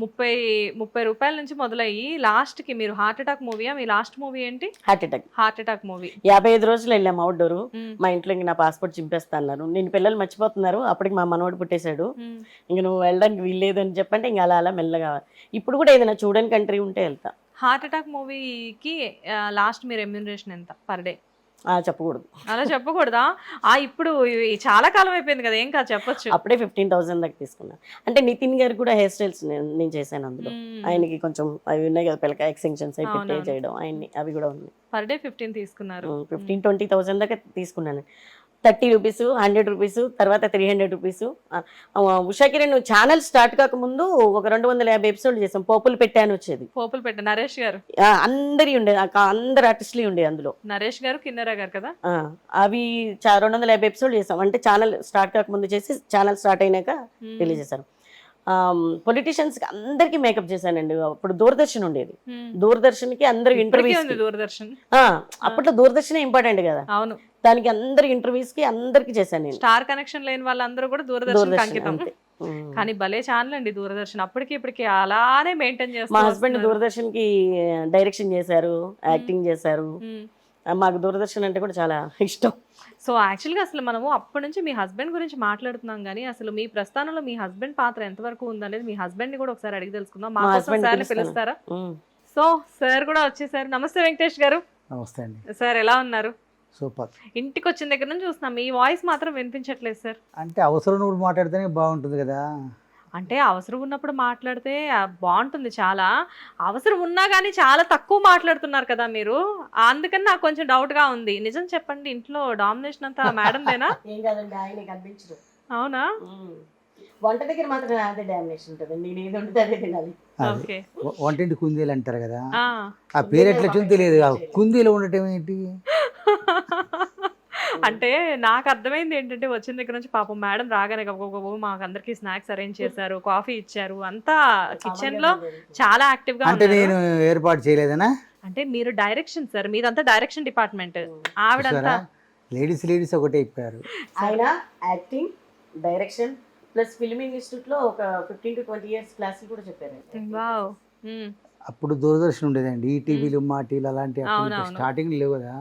ముప్పై ముప్పై రూపాయల నుంచి మొదలయ్యి లాస్ట్కి మీరు హార్ట్ అటాక్ మూవీయా? మీ లాస్ట్ మూవీ ఏంటి? Heart attack. Heart attack movie. యాభై ఐదు రోజులు వెళ్ళాము అవుట్డోర్. మా ఇంట్లో ఇంక నా పాస్పోర్ట్ చింపేస్తా అన్నారు నేను పిల్లలు మర్చిపోతున్నారు. అప్పటికి మా మనవడు పుట్టేశాడు. ఇంక నువ్వు వెళ్ళడానికి వీల్లేదు అని చెప్పంటే ఇంక అలా అలా మెల్లగా ఇప్పుడు కూడా ఏదైనా చూడని కంట్రీ ఉంటే వెళ్తా. హార్ట్ అటాక్ మూవీకి లాస్ట్ మీ రెమ్యూనరేషన్ ఎంత పర్ డే? ఆ, చెప్పకూడదు. అలా చెప్పకూడదా? ఆ ఇప్పుడు చాలా కాలం అయిపోయింది కదా ఏం కాదు చెప్పొచ్చు. అప్పుడే ఫిఫ్టీన్ థౌసండ్ దాకా తీసుకున్నా. అంటే నితిన్ గారు కూడా హెయిర్ స్టైల్స్ నేను చేశాను అందులో. ఆయనకి కొంచెం అవి ఉన్నాయి కదా పిల్లక ఎక్స్టెన్షన్స్ అవి పెట్టే. చేయడం ఆయన్ని అవి కూడా ఉన్నాయి. పర్ డే ఫిఫ్టీన్ తీసుకున్నారు. ఫిఫ్టీన్ ట్వంటీ థౌసండ్ దాకా తీసుకున్నాను. థర్టీ రూపీస్ హండ్రెడ్ రూపీస్ తర్వాత three hundred rupees. Usha Kiran channel start కాకముందు ఒక రెండు వందల యాభై ఎపిసోడ్లు చేసాం పోపులు పెట్టాను వచ్చేది. పోపులు పెట్ట. నరేష్ గారు? అందరి ఉండే అందరు ఆర్టిస్టులు ఉండే అందులో. నరేష్ గారు కిన్నెరా గారు కదా? అవి రెండు వందల యాభై ఎపిసోడ్ చేసాం అంటే ఛానల్ స్టార్ట్ కాకముందు చేసి ఛానల్ స్టార్ట్ అయినాక. రిలీజ్ చేశాను పొలిటీషియన్స్ అందరికి మేకప్ చేశానండి. అప్పుడు దూరదర్శన్ ఉండేది. దూరదర్శన్కి అందరు ఇంటర్వ్యూస్ దూరదర్శన్. అప్పట్లో దూరదర్శన్ ఇంపార్టెంట్ కదా. అవును. దానికి అందరు ఇంటర్వ్యూస్కి అందరికి చేశాను నేను. స్టార్ కనెక్షన్ లేని వాళ్ళందరూ కూడా దూరదర్శన్ అంకితం. కానీ భలే ఛానల్ అండి దూరదర్శన్. అప్పటికి ఇప్పటికి అలానే మెయింటైన్ మా చేస్తారు హస్బెండ్ దూరదర్శన్కి డైరెక్షన్ చేశారు యాక్టింగ్ చేశారు. మాకు దూరదర్శన్ అంటే కూడా చాలా ఇష్టం. సో యాక్చువల్గా అసలు మనము అప్పటి నుంచి మీ హస్బెండ్ గురించి మాట్లాడుతున్నాం కానీ అసలు మీ ప్రస్థానంలో మీ హస్బెండ్ పాత్ర ఎంతవరకు ఉందనేది మీ హస్బెండ్ని కూడా ఒకసారి అడిగి తెలుసుకుందాం. మా ని సార్ని. పిలుస్తారా. సో సార్ కూడా వచ్చేసారు. నమస్తే వెంకటేష్ గారు. నమస్తే అండి. సార్ ఎలా ఉన్నారు? సూపర్. ఇంటికి వచ్చిన దగ్గర నుంచి చూస్తున్నాం. మీ వాయిస్ మాత్రం వినిపించట్లేదు సార్. అంటే అవసరం నువ్వు మాట్లాడితేనే బాగుంటుంది కదా. అంటే అవసరం ఉన్నప్పుడు మాట్లాడితే బాగుంటుంది చాలా. అవసరం ఉన్నా కానీ చాలా తక్కువ మాట్లాడుతున్నారు కదా మీరు. అందుకని నాకు కొంచెం డౌట్గా ఉంది. నిజం చెప్పండి ఇంట్లో డామినేషన్ అంతా మేడందేనా ఏం కాదండి ఆయన కనిపించరు. అవునా. వంట దగ్గర మాత్రం అదే డామినేషన్ ఉంటుంది నేను ఏది అదే తినాలి వంటింటి కుందీలు అంటారు కదా. ఆ. పేరు ఎట్లా వచ్చిందో తెలియదు. కుందీలో ఉండటం ఏంటి? అంటే నాకు అర్థమైంది ఏంటంటే వచ్చిన దగ్గర నుంచి పాపం మేడం రాగానే గబగబా మాకు అందరికి స్నాక్స్ అరేంజ్ చేశారు కాఫీ ఇచ్చారు అంతా కిచెన్లో చాలా యాక్టివ్గా అంటే నేను ఏర్పాటు చేయలేదనా? అంటే మీరు డైరెక్షన్ సార్ మీదంతా డైరెక్షన్ డిపార్ట్మెంట్ ఆవిడంతా లేడీస్ లేడీస్ ఒకటే ఇప్పారు ఆయన యాక్టింగ్ డైరెక్షన్ ప్లస్ ఫిల్మ్ ఇన్స్టిట్యూట్లో ఒక ఫిఫ్టీన్ టు ట్వంటీ ఇయర్స్ క్లాసులు కూడా చెప్పారు. అప్పుడు దూరదర్శన్ ఉండేదండి. ఈ టీవీలు మా టీవీలు అలాంటి. స్టార్టింగ్ లేవు కదా.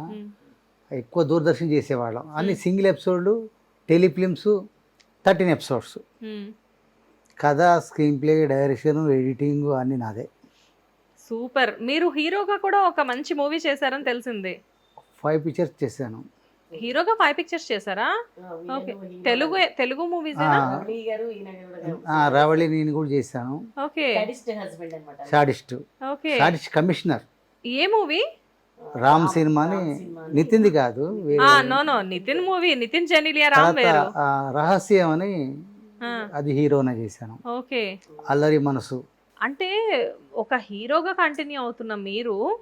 ఎక్కువ దూరదర్శన్ చేసేవాళ్ళం. అన్ని సింగిల్ ఎపిసోడ్లు టెలిఫిలిమ్స్ థర్టీన్ ఎపిసోడ్స్. మ్మ్. కథ స్క్రీన్ ప్లే డైరెక్షన్ ఎడిటింగ్ అన్ని నాదే. సూపర్. మీరు హీరోగా కూడా ఒక మంచి మూవీ చేశారని తెలిసింది. ఫైవ్ పిక్చర్స్ చేశాను. హీరోగా ఫైవ్ పిక్చర్స్ చేశారా? ఓకే. తెలుగు తెలుగు మూవీస్ రావళి నేను కూడా చేశాను. Okay. Sadist okay. Sadist commissioner. ఏ మూవీ? రామ్ సినిమాని నితిన్ది కాదు వేరే. ఆ no no Nitin movie Nitin Genelia Ram తర్వాత వేరు. ఆ, రహస్యం అని అది హీరోనే చేశాను. ఓకే. అల్లరి మనసు. అంటే ఒక హీరోగా కంటిన్యూ అవుతున్న మీరు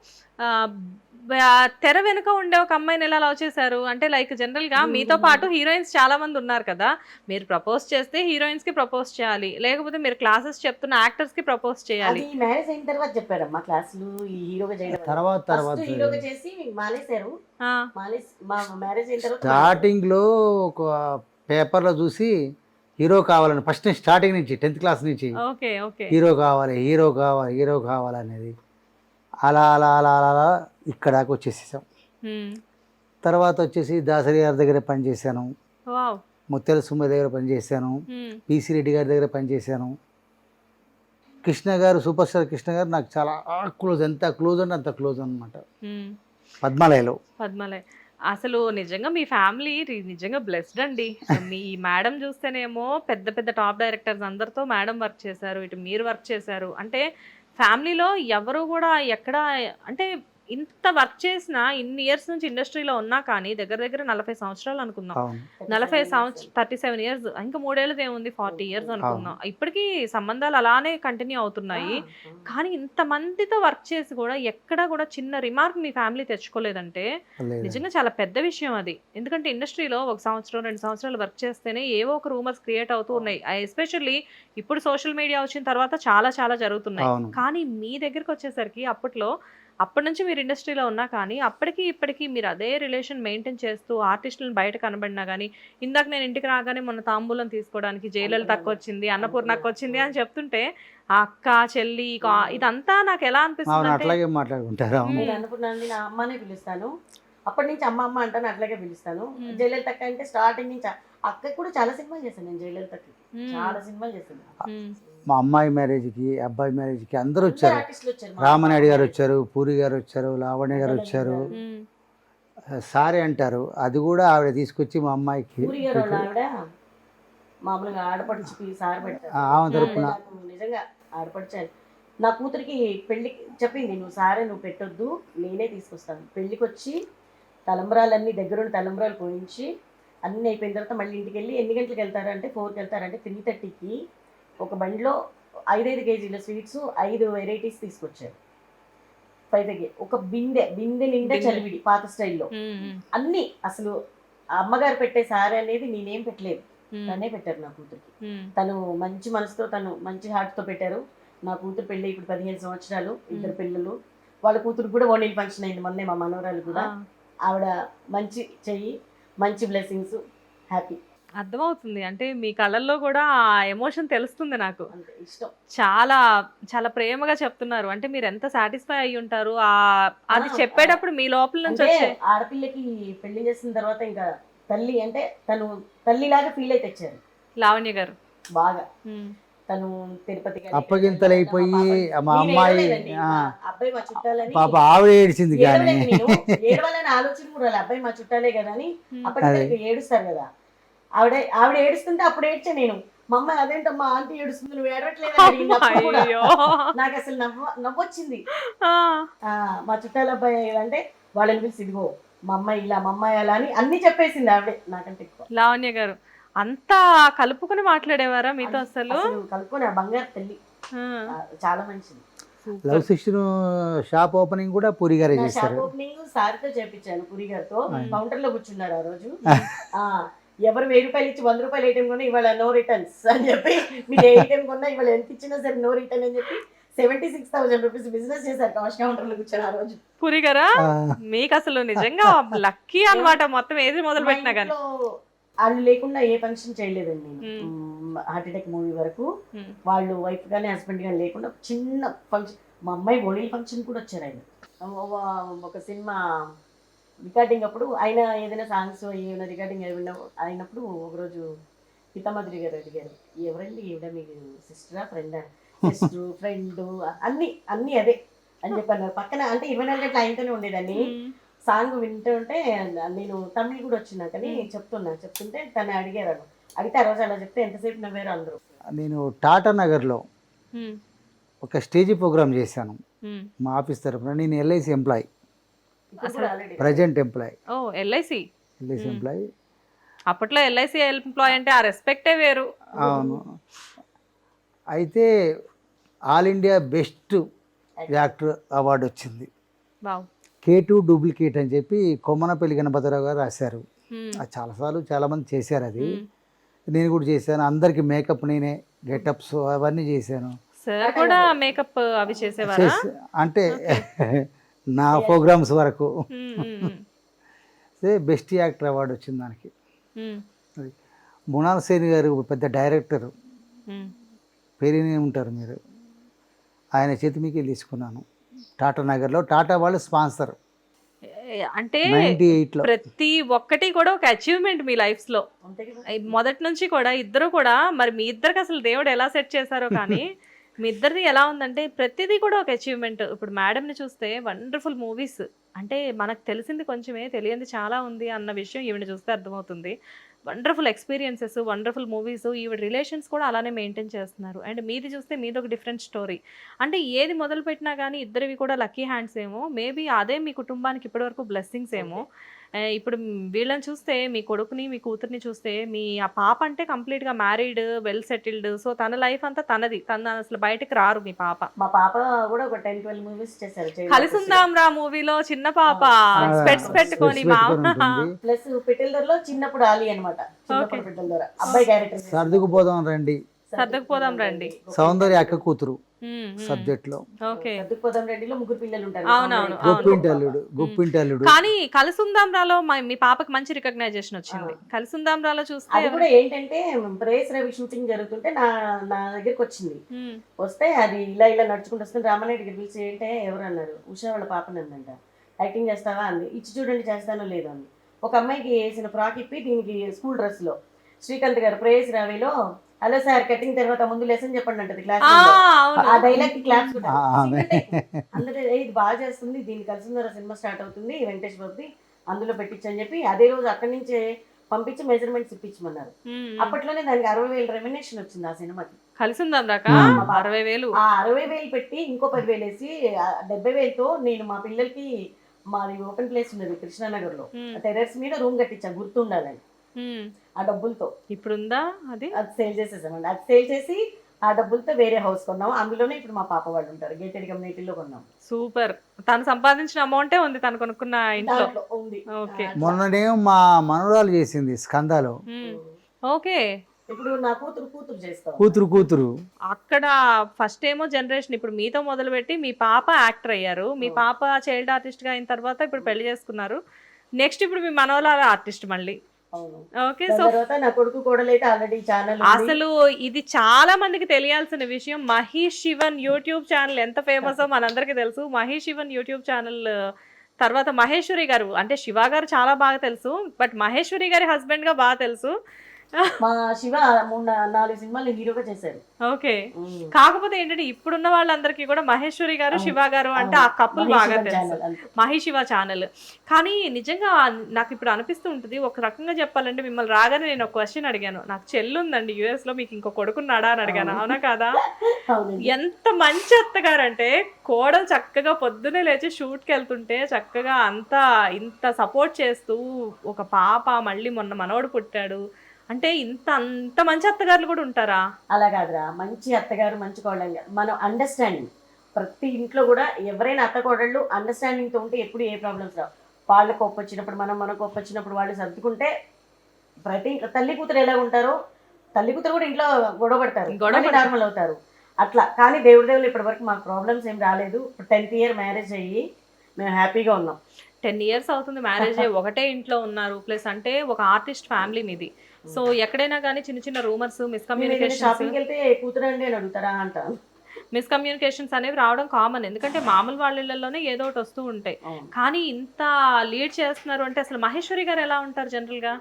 తెర వెనుక ఉండే ఒక అమ్మాయిని ఎలా లవ్ చేశారు? అంటే లైక్ జనరల్గా మీతో పాటు హీరోయిన్స్ చాలా మంది ఉన్నారు కదా. మీరు ప్రపోజ్ చేస్తే హీరోయిన్స్కి ప్రపోజ్ చేయాలి. లేకపోతే మీరు క్లాసెస్ చెప్తున్న యాక్టర్స్కి ప్రపోజ్ చేయాలి. అది మ్యారేజ్ అయిన తర్వాత చెప్పారమ్మా క్లాసులు ఈ హీరోగా చేయడం తర్వాత తర్వాత. హీరోగా చేసి మానేశారు. మా మ్యారేజ్ అయిన తర్వాత స్టార్టింగ్లో ఒక పేపర్లో చూసి హీరో కావాలని ఫస్ట్ స్టార్టింగ్ నుంచి టెన్త్ క్లాస్ నుంచి ఓకే ఓకే హీరో కావాలి హీరో కావాలి హీరో కావాలి అనేది అలా అలా అలా అలా అలా ఇక్కడ దాకా వచ్చేసేసాం. తర్వాత వచ్చేసి దాసరి గారి దగ్గర పనిచేశాను. ముత్యాల సుమ్మ దగ్గర పనిచేశాను. పిసి రెడ్డి గారి దగ్గర పనిచేశాను. కృష్ణ గారు సూపర్ స్టార్ కృష్ణ గారు నాకు చాలా క్లోజ్ ఎంత క్లోజ్ అంటే అంత క్లోజ్ అనమాట. పద్మాలయలో. పద్మలయ. అసలు నిజంగా మీ ఫ్యామిలీ నిజంగా బ్లెస్డ్ అండి. మీ మేడం చూస్తేనేమో పెద్ద పెద్ద టాప్ డైరెక్టర్స్ అందరితో మేడం వర్క్ చేశారు ఇటు మీరు వర్క్ చేశారు. అంటే ఫ్యామిలీలో ఎవరు కూడా ఎక్కడ అంటే ఇంత వర్క్ చేసినా ఇన్ని ఇయర్స్ నుంచి ఇండస్ట్రీలో ఉన్నా కానీ దగ్గర దగ్గర నలభై సంవత్సరాలు అనుకుందాం. నలభై సంవత్సరం థర్టీ సెవెన్ ఇయర్స్ ఇంకా మూడేళ్ళది ఏముంది? ఫార్టీ ఇయర్స్ అనుకుందాం. ఇప్పటికీ సంబంధాలు అలానే కంటిన్యూ అవుతున్నాయి. కానీ ఇంతమందితో వర్క్ చేసి కూడా ఎక్కడా కూడా చిన్న రిమార్క్ మీ ఫ్యామిలీ తెచ్చుకోలేదంటే లేదు నిజంగా చాలా పెద్ద విషయం అది. ఎందుకంటే ఇండస్ట్రీలో ఒక సంవత్సరం రెండు సంవత్సరాలు వర్క్ చేస్తేనే ఏవో ఒక రూమర్స్ క్రియేట్ అవుతూ ఉన్నాయి. ఎస్పెషల్లీ ఇప్పుడు సోషల్ మీడియా వచ్చిన తర్వాత చాలా చాలా జరుగుతున్నాయి. కానీ మీ దగ్గరికి వచ్చేసరికి అప్పట్లో అప్పటి నుంచి మీరు ఇండస్ట్రీలో ఉన్నా కానీ అప్పటికి ఇప్పటికి మీరు అదే రిలేషన్ మెయింటైన్ చేస్తూ ఆర్టిస్టులను బయట కనబడినా కానీ ఇందాక నేను ఇంటికి రాగానే మొన్న తాంబూలం తీసుకోవడానికి జైలు తక్కువ వచ్చింది అన్నపూర్ణకు వచ్చింది అని చెప్తుంటే ఆ అక్క చెల్లి ఇదంతా నాకు ఎలా అనిపిస్తుంది అట్లాగే మాట్లాడుకుంటారు. నా అమ్మనే పిలుస్తాను. అప్పటి నుంచి అమ్మ అమ్మ అంటాను అట్లాగే పిలుస్తాను. జయలలిత అక్క అంటే స్టార్టింగ్ నుంచి అక్కకి కూడా చాలా సినిమాలు చేశాను నేను జయలలితకి. చాలా సినిమాలు చేశాను. మా అమ్మాయి మ్యారేజ్కి అబ్బాయి మ్యారేజ్కి అందరూ వచ్చారు. ఆర్టిస్టులు వచ్చారు మా రామనాయుడు గారు వచ్చారు పూరి గారు వచ్చారు లావణ్య గారు వచ్చారు. సారీ అంటారు. అది కూడా ఆవిడ తీసుకొచ్చి మా అమ్మాయికి మామూలుగా ఆడపడిచి సార్ తరపున. నాకు నిజంగా ఆడపడిచాను నా కూతురికి పెళ్ళికి చెప్పింది నువ్వు సారే నువ్వు పెట్టొద్దు నేనే తీసుకొస్తాను. పెళ్ళికి వచ్చి తలంబరాలన్నీ దగ్గరుండి తలంబరాలు పోయించి అన్నీ అయిపోయిన తర్వాత మళ్ళీ ఇంటికి వెళ్ళి ఎన్ని గంటలకు వెళ్తారంటే ఫోర్కి వెళ్తారంటే త్రీ థర్టీకి ఒక బండిలో ఐదైదు కేజీల స్వీట్స్ ఐదు వెరైటీస్ తీసుకొచ్చారు ఫైవ్ ఒక బిందె బిందె నిండా. చలివిడి పాత స్టైల్లో. అన్నీ అసలు అమ్మగారు పెట్టే సారీ అనేది నేనేం పెట్టలేదు. తనే పెట్టారు నా కూతురికి. తను మంచి మనసుతో తను మంచి హార్ట్తో పెట్టారు నా కూతురు పెళ్ళి ఇప్పుడు పదిహేను సంవత్సరాలు ఇద్దరు పిల్లలు వాళ్ళ కూతురు కూడా ఓనీల్ ఫంక్షన్ అయింది మొన్నే మా మనవరాలు కూడా. ఆవిడ మంచి చెయ్యి మంచి బ్లెస్సింగ్స్ హ్యాపీ అర్థమవుతుంది. అంటే మీ కళ్ళల్లో కూడా ఆ ఎమోషన్ తెలుస్తుంది నాకు. ఇష్టం. చాలా చాలా ప్రేమగా చెప్తున్నారు. అంటే మీరు ఎంత సాటిస్ఫై అయి ఉంటారు ఆ అది చెప్పేటప్పుడు మీ లోపల నుంచి వచ్చే ఆడపిల్లకి పెళ్ళి చేసిన తర్వాత ఇంకా తల్లి అంటే తను తల్లిలాగా ఫీల్ అయితే తెచ్చారు. లావణ్య గారు. బాగా. తను తిరుపతి కానీ అప్పగింతలు అయిపోయి మా అమ్మాయి అబ్బాయి మా చుట్టాలని పాప ఆవిడ ఏడిచింది కానీ. ఏడవాలని ఆలోచన కూడా. అబ్బాయి మా చుట్టాలే కదా అని. అప్పటికే ఏడుస్తారు కదా. ఆవిడ ఆవిడ ఏడుస్తుంటే అప్పుడు ఏడ్చా నేను. మా అమ్మ అదేంటమ్మా ఆంటీ ఏడుస్తుంది నువ్వు ఏడవట్లేదు నాకు అసలు నవ్వు నవ్వొచ్చింది. మా చుట్టాల అబ్బాయి అంటే వాళ్ళని పిలిచి ఇదిగో మా అమ్మాయి ఇలా మా అమ్మాయి అలా అని అన్ని చెప్పేసింది ఆవిడే నాకంటే ఎక్కువ. లావణ్య గారు అంతా కలుపుకుని మాట్లాడేవారా మీతో అసలు? అసలు కలుపుకొని ఆ బంగారు తల్లి. చాలా మంచిది. లవ్ షాప్ ఓపెనింగ్ కూడా పూరి గారే నా షాప్ చేశారు ఓపెనింగ్ సార్తో చేపించాను పురి గారితో. కౌంటర్లో కూర్చున్నారు ఆ రోజు. ఆ ఎవరు వెయ్యి రూపాయలు ఇచ్చి వంద రూపాయలు ఐటమ్ కొన్నా ఇవాళ నో రిటర్న్స్ అని చెప్పి మీరు ఏ ఐటమ్ కొన్నా ఇవాళ ఎంత ఇచ్చినా సరే నో రిటర్న్ అని చెప్పి seventy six thousand rupees business చేశారు కాస్ట్ కౌంటర్లో కూర్చొని ఆ రోజు. పురి గారా? మీకు అసలు నిజంగా లక్కీ అన్నమాట. మొత్తం ఏది మొదలు పెట్టినా కానీ వాళ్ళు లేకుండా ఏ ఫంక్షన్ చేయలేదండి నేను. హార్ట్ అటాక్ మూవీ వరకు. వాళ్ళు వైఫ్ కానీ హస్బెండ్ కానీ లేకుండా చిన్న ఫంక్షన్ మా అమ్మాయి ఓడిల్ ఫంక్షన్ కూడా వచ్చారు ఆయన. ఒక సినిమా రికార్డింగ్ అప్పుడు ఆయన ఏదైనా సాంగ్స్ ఏమైనా రికార్డింగ్ ఏమైనా అయినప్పుడు ఒకరోజు పితామధురి గారు అడిగారు ఎవరండి? ఈవిడ మీకు సిస్టరా ఫ్రెండా సిస్టర్ ఫ్రెండ్ అన్ని అన్ని అదే అని చెప్పాను పక్కన అంటే ఇరవై నాలుగు గంటలు ఆయనతోనే ఉండేదాన్ని. సాంగ్ వింటూ ఉంటే నేను తమిళ్ కూడా వచ్చినా కానీ చెప్తున్నా. చెప్తుంటే తను అడిగారు. అడిగితే ఆ రోజు అలా చెప్తే ఎంతసేపు నవ్వారు అందరూ. నేను టాటా నగర్లో. ఒక స్టేజీ ప్రోగ్రామ్ చేశాను. మా ఆఫీస్ తరఫున నేను ఎల్ఐసి ఎంప్లాయ్ ప్రజెంట్ ఎంప్లాయ్ ఓ ఎల్ఐసి ఎల్ఐసి. ఎంప్లాయ్ అప్పట్లో ఎల్ఐసి ఎంప్లాయ్ అంటే ఆ రెస్పెక్టే వేరు. అవును. అయితే all India best actor award వచ్చింది. వావ్. కే టూ డూప్లికేట్ అని చెప్పి కొమ్మనపల్లి గణపతిరావు గారు రాశారు. మ్మ్. అది చాలాసార్లు చాలామంది చేశారు అది. మ్మ్. నేను కూడా చేశాను. అందరికి మేకప్ నేనే గెటప్స్ అవన్నీ చేశాను. సార్ కూడా మేకప్ అవి చేసేవారా? చేసి అంటే నా ప్రోగ్రామ్స్ వరకు. మ్మ్, మ్మ్, బెస్ట్ యాక్టర్ అవార్డు వచ్చింది దానికి. మృణాల్ సేన్ గారు పెద్ద డైరెక్టర్. పేరునే ఉంటారు మీరు. ఆయన చేతి మీకే తీసుకున్నాను. టాటా నగర్లో టాటా వాళ్ళు స్పాన్సర్. అంటే ప్రతి ఒక్కటి కూడా ఒక అచీవ్మెంట్ మీ లైఫ్స్లో. మొదటి నుంచి కూడా ఇద్దరు కూడా మరి మీ ఇద్దరికి అసలు దేవుడు ఎలా సెట్ చేశారో కానీ మీ ఇద్దరిది ఎలా ఉందంటే ప్రతిదీ కూడా ఒక అచీవ్మెంట్ ఇప్పుడు మేడంని చూస్తే వండర్ఫుల్ మూవీస్ అంటే మనకు తెలిసింది కొంచెమే తెలియంది చాలా ఉంది అన్న విషయం ఈవిడ చూస్తే అర్థమవుతుంది. వండర్ఫుల్ ఎక్స్పీరియన్సెస్ వండర్ఫుల్ మూవీస్ ఈవిడ రిలేషన్స్ కూడా అలానే మెయింటైన్ చేస్తున్నారు. అండ్ మీది చూస్తే మీది ఒక డిఫరెంట్ స్టోరీ అంటే ఏది మొదలు పెట్టినా కానీ ఇద్దరివి కూడా లక్కీ హ్యాండ్స్ ఏమో. మేబీ అదే మీ కుటుంబానికి ఇప్పటివరకు బ్లెస్సింగ్స్ ఏమో. ఇప్పుడు వీళ్ళని చూస్తే మీ కొడుకుని మీ కూతుర్ని చూస్తే మీ ఆ పాప అంటే కంప్లీట్గా మ్యారీడ్ వెల్ సెటిల్డ్. సో తన లైఫ్ అంతా తనది. తన అసలు బయటకు రారు మీ పాప. మా పాప కూడా ఒక టెన్ ట్వెల్వ్ మూవీస్ చేశారు కలిసి ఉందాం రా మూవీలో చిన్న పాప. స్పెట్స్ పెట్టుకొని మా ప్లస్ పిటిల్దర్లో చిన్నప్పుడు ఆలి అనమాట. పిటిల్దర అబ్బాయి క్యారెక్టర్ సర్దుకుపోదాం రండి. సర్దుకుపోదాం రండి. సౌందర్య అక్క కూతురు. ఉమ్, ఉమ్. సబ్జెక్ట్లో ఓకే. సర్దుకుపోదాం రెడ్డిలో ముగ్గురు పిల్లలు ఉంటారు. అవునవును, అవును. గొప్పింటి అల్లుడు గొప్పింటి అల్లుడు కానీ కలిసుందాంరాలో మా- మీ పాపకి మంచి రికగ్నైజేషన్ వచ్చింది. కలిసుందాంరాలో చూస్తే అది కూడా ఏంటంటే ప్రేస్ రవి షూటింగ్ జరుగుతుంటే నా నా దగ్గరికి వచ్చింది. వస్తే అది ఇలా ఇలా నడుచుకుంటూ వస్తుంది. రామారెడ్డి దగ్గర పిలిచి ఏంటే ఎవరు అన్నారు? ఉషా వాళ్ళ పాపని అందంట యాక్టింగ్ చేస్తావా? అంది. ఇచ్చి చూడండి చేస్తానో లేదో అంది. ఒక అమ్మాయికి వేసిన ఫ్రాక్ ఇప్పి దీనికి స్కూల్ డ్రెస్లో శ్రీకాంత్ గారు ప్రేయస్ రవిలో హలో సార్ కటింగ్ తర్వాత ముందు లెసన్ చెప్పండి అంటది క్లాస్ ఆ, డైలాగ్ క్లాస్. అందరూ "ఏ, ఇది బాగా చేస్తుంది దీని కలిసిందర సినిమా స్టార్ట్ అవుతుంది వెంకటేష్ బాబుది అందులో పెట్టించని చెప్పి అదే రోజు అక్కడి నుంచే పంపించి మెజర్మెంట్స్ ఇప్పించమన్నారు. అప్పట్లోనే దానికి అరవై వేలు రెమినేషన్ వచ్చింది ఆ సినిమాకి. కలిసుందాం రాక ఉమ్. అరవై వేలు. ఆ అరవై వేలు పెట్టి ఇంకో పదివేలు వేసి ఆ డెబ్బై వేలతో నేను మా పిల్లలకి మాది ఓపెన్ ప్లేస్ ఉన్నది కృష్ణానగర్లో టెర్రస్ మీద రూమ్ కట్టించా గుర్తుండాలని. ఆ డబ్బులతో. ఇప్పుడుందా అది? అది సేల్ చేసేసామండి. అది సేల్ చేసి ఆ డబ్బులతో వేరే హౌస్ కొన్నాము అందులోనే ఇప్పుడు మా పాప వాళ్ళు ఉంటారు. గేటెడ్ కమ్యూనిటీలో కొన్నాం. సూపర్. తను సంపాదించిన అమౌంటే ఉంది తను కొనుక్కున్న ఇంట్లో. దాంట్లో ఉంది. ఓకే. ఆ, మొన్ననేమో మా మనవరాలు చేసింది స్కందాలో. ఓకే. ఇప్పుడు నా కూతురు కూతురు చేస్తాం. కూతురు కూతురు. అక్కడ ఫస్ట్ ఏమో జనరేషన్ ఇప్పుడు మీతో మొదలుపెట్టి మీ పాప యాక్టర్ అయ్యారు. మీ. పాప చైల్డ్ ఆర్టిస్ట్గా అయిన తర్వాత ఇప్పుడు పెళ్ళి చేసుకున్నారు. నెక్స్ట్ ఇప్పుడు మీ మనవల ఆర్టిస్ట్ మళ్ళీ. ఓకే సో నా కొడుకు కోడలైతే ఆల్రెడీ ఛానల్ అసలు ఇది చాలా మందికి తెలియాల్సిన విషయం. మహేష్ శివన్ యూట్యూబ్ ఛానల్ ఎంత ఫేమస్ మనందరికీ తెలుసు. మహేష్ శివన్ యూట్యూబ్ ఛానల్ తర్వాత మహేశ్వరి గారు అంటే శివ గారు చాలా బాగా తెలుసు బట్ మహేశ్వరి గారి హస్బెండ్గా బాగా తెలుసు. మా శివ మూడు నాలుగు సినిమాలు హీరోగా చేశారు ఓకే. కాకపోతే ఏంటంటే ఇప్పుడున్న వాళ్ళందరికీ కూడా మహేశ్వరి గారు. శివ గారు అంటే ఆ కప్పులు బాగా తెలుసు అంతే. మహిశివ ఛానల్ కానీ నిజంగా నాకు ఇప్పుడు అనిపిస్తూ ఉంటుంది ఒక రకంగా చెప్పాలంటే మిమ్మల్ని రాగానే నేను ఒక క్వశ్చన్ అడిగాను నాకు చెల్లు ఉందండి యుఎస్లో మీకు ఇంకో కొడుకున్నాడా అని అడిగాను అవును. కాదా. ఎంత మంచి అత్తగారంటే కోడలు చక్కగా పొద్దునే లేచి షూట్కి వెళ్తుంటే చక్కగా అంత ఇంత సపోర్ట్ చేస్తూ ఒక పాప మళ్ళీ మొన్న మనవడు పుట్టాడు అంటే ఇంత అంత మంచి అత్తగారులు కూడా ఉంటారా? అలా కాదురా. మంచి అత్తగారు మంచి కోడలు మనం అండర్స్టాండింగ్ ప్రతి ఇంట్లో కూడా ఎవరైనా అత్త కోడళ్ళు అండర్స్టాండింగ్తో ఉంటే ఎప్పుడు ఏ ప్రాబ్లమ్స్ రావు. వాళ్ళ కోపం వచ్చినప్పుడు మనం మన కోపం వచ్చినప్పుడు వాళ్ళు సర్దుకుంటే ప్రతి తల్లి కూతురు ఎలా ఉంటారో తల్లి కూతురు కూడా ఇంట్లో గొడవ పడతారు. గొడవ. నార్మల్ అవుతారు. అట్లా. కానీ దేవుడి దేవుళ్ళు ఇప్పటి వరకు మాకు ప్రాబ్లమ్స్ ఏం రాలేదు. టెన్త్ ఇయర్ మ్యారేజ్ అయ్యి మేము హ్యాపీగా ఉన్నాం. టెన్ ఇయర్స్ అవుతుంది. మ్యారేజ్ ఒకటే ఇంట్లో ఉన్నారు. ప్లస్ అంటే ఒక ఆర్టిస్ట్ ఫ్యామిలీ మీది. సో ఎక్కడైనా కానీ చిన్న చిన్న రూమర్స్ మిస్కమ్యూనికేషన్స్ షాపింగ్కి వెళ్తే కూతురండి అని అడుగుతారా అంటాను మిస్కమ్యూనికేషన్స్ అనేవి రావడం కామన్ ఎందుకంటే మామూలు వాళ్ళ ఇళ్ళల్లోనే ఏదో ఒకటి వస్తూ ఉంటాయి. కానీ ఇంత లీడ్ చేస్తున్నారు అంటే అసలు మహేశ్వరి గారు ఎలా ఉంటారు జనరల్గా?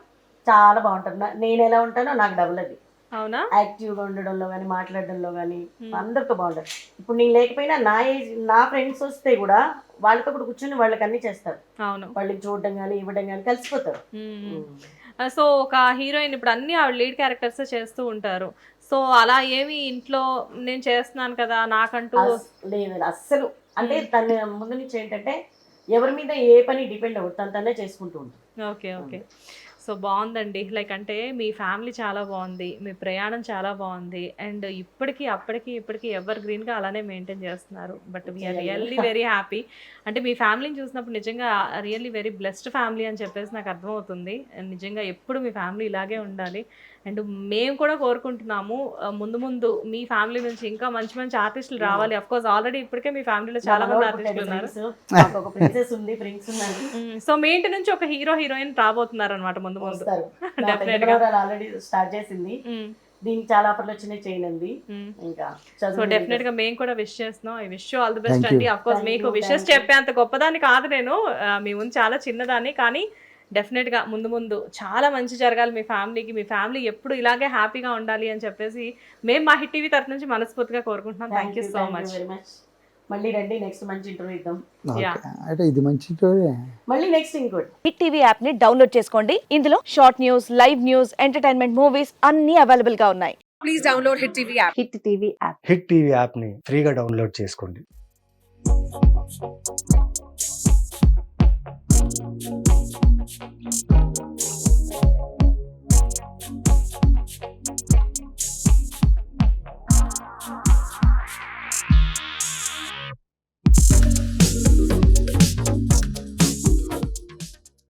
చాలా బాగుంటుంది నా- నేను ఎలా ఉంటానో నాకు డబుల్ అది. అవునా? యాక్టివ్గా ఉండడంలో కానీ మాట్లాడడంలో కానీ Hmm. అందరితో బాగుంటారు. ఇప్పుడు నేను లేకపోయినా నా ఏజ్ నా ఫ్రెండ్స్ వస్తే కూడా వాళ్ళతో కూడా కూర్చొని వాళ్ళకి అన్ని చేస్తారు. అవును. వాళ్ళకి చూడడం కానీ ఇవ్వడం కానీ కలిసిపోతారు. సో ఒక హీరోయిన్ ఇప్పుడు అన్ని ఆవిడ లీడ్ క్యారెక్టర్స్ చేస్తూ ఉంటారు. సో అలా ఏమి ఇంట్లో నేను చేస్తున్నాను కదా నాకంటూ లేదు అస్సలు. అంటే. తన ముందు నుంచి ఏంటంటే ఎవరి మీద ఏ పని డిపెండ్ అవ్వదు తను తనే చేసుకుంటూ ఉంటుంది. Okay okay. సో బాగుందండి. లైక్ అంటే మీ ఫ్యామిలీ చాలా బాగుంది. మీ ప్రయాణం చాలా బాగుంది. అండ్ ఇప్పటికీ అప్పటికి ఇప్పటికి ఎవర్ గ్రీన్గా అలానే మెయింటైన్ చేస్తున్నారు. But we are really very happy. అంటే మీ ఫ్యామిలీని చూసినప్పుడు నిజంగా రియల్లీ వెరీ బ్లెస్డ్ ఫ్యామిలీ అని చెప్పేసి నాకు అర్థమవుతుంది. నిజంగా ఎప్పుడు మీ ఫ్యామిలీ ఇలాగే ఉండాలి. అండ్ మేము కూడా కోరుకుంటున్నాము ముందు ముందు మీ ఫ్యామిలీ నుంచి ఇంకా మంచి మంచి ఆర్టిస్టులు రావాలి. అఫ్ కోర్స్ ఆల్రెడీ ఇప్పటికే మీ ఫ్యామిలీలో చాలా మంది ఆర్టిస్టులు ఉన్నారు. సో మీ ఇంటి నుంచి ఒక హీరో హీరోయిన్ రాబోతున్నారు అనమాట ముందు వస్తారు. ఆల్రెడీ స్టార్ట్ చేసింది. మ్మ్. దీనికి చాలా ఆఫర్లు వచ్చినాయి చేయనంది. మ్మ్. ఇంకా సో డెఫినెట్గా మేము కూడా విష్ చేస్తున్నాం. I wish all the best అండి. అఫ్ కోర్స్ మీకు విషెస్ thank you. చెప్పే అంత గొప్పదాన్ని కాదు నేను. మీ ముందు చాలా చిన్నదాన్ని. కానీ డెఫినెట్గా ముందు ముందు చాలా మంచి జరగాలి మీ ఫ్యామిలీకి మీ ఫ్యామిలీ ఎప్పుడు ఇలాగే హ్యాపీగా ఉండాలి అని చెప్పేసి మేము మా హిట్ టీవీ తరఫు నుంచి మనస్ఫూర్తిగా కోరుకుంటున్నాం. Thank you so much very much మళ్ళీ రండి నెక్స్ట్ మంచి ఇంటర్వ్యూ ఇద్దాం. అంటే ఇది మంచి మళ్ళీ నెక్స్ట్ ఇంకోటి హిట్ టీవీ యాప్ని డౌన్లోడ్ చేసుకోండి. ఇందులో short news live news entertainment movies అన్ని అవైలబుల్గా ఉన్నాయి. Please download Hit TV app. Hit TV app hit TV యాప్ని ఫ్రీగా డౌన్లోడ్ చేసుకోండి.